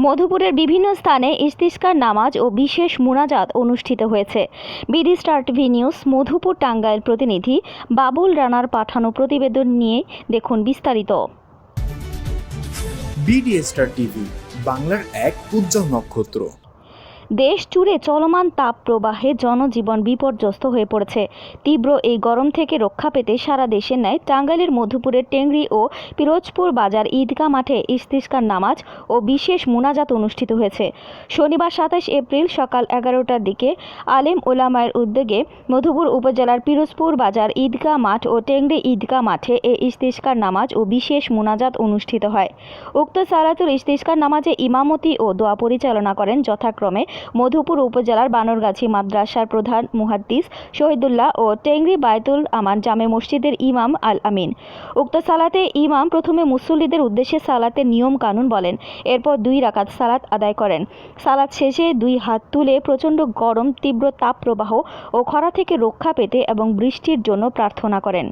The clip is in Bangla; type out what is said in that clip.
মধুপুরের বিভিন্ন স্থানে ইস্তিস্কার নামাজ ও বিশেষ মুনাজাত অনুষ্ঠিত হয়েছে। BD star TV news, Madhupur Tangail প্রতিনিধি বাবুল রানার পাঠানো প্রতিবেদন নিয়ে দেখুন বিস্তারিত। বিডি টিভি, বাংলার এক উজ্জ্বল নক্ষত্র। দেশ জুড়ে চলমান তাপ প্রবাহে জনজীবন বিপর্যস্ত হয়ে পড়েছে। তীব্র এই গরম থেকে রক্ষা পেতে সারা দেশের ন্যায় টাঙ্গাইলের মধুপুরের টেংরি ও পিরোজপুর বাজার ঈদগাহ মাঠে ইস্তিস্কার নামাজ ও বিশেষ মুনাজাত অনুষ্ঠিত হয়েছে। শনিবার সাতাশ এপ্রিল সকাল এগারোটার দিকে আলেম ওলামায়ের উদ্যোগে মধুপুর উপজেলার পিরোজপুর বাজার ঈদগাহ মাঠ ও টেংরি ঈদগাহ মাঠে এ ইস্তিস্কার নামাজ ও বিশেষ মুনাজাত অনুষ্ঠিত হয়। উক্ত সালাতুল ইস্তিস্কার নামাজে ইমামতি ও দোয়া পরিচালনা করেন যথাক্রমে মধুপুর উপজেলার বানরগাছি মাদ্রাসার প্রধান মুহাদ্দিস শহীদুল্লাহ ও টেংরি বায়তুল আমান জামে মসজিদের ইমাম আল আমিন উক্ত সালাতে ইমাম প্রথমে মুসল্লিদের উদ্দেশ্যে সালাতের নিয়ম কানুন বলেন, এরপর দুই রাকাত সালাত আদায় করেন। সালাত শেষে দুই হাত তুলে প্রচণ্ড গরম, তীব্র তাপ প্রবাহ ও খরা থেকে রক্ষা পেতে এবং বৃষ্টির জন্য প্রার্থনা করেন।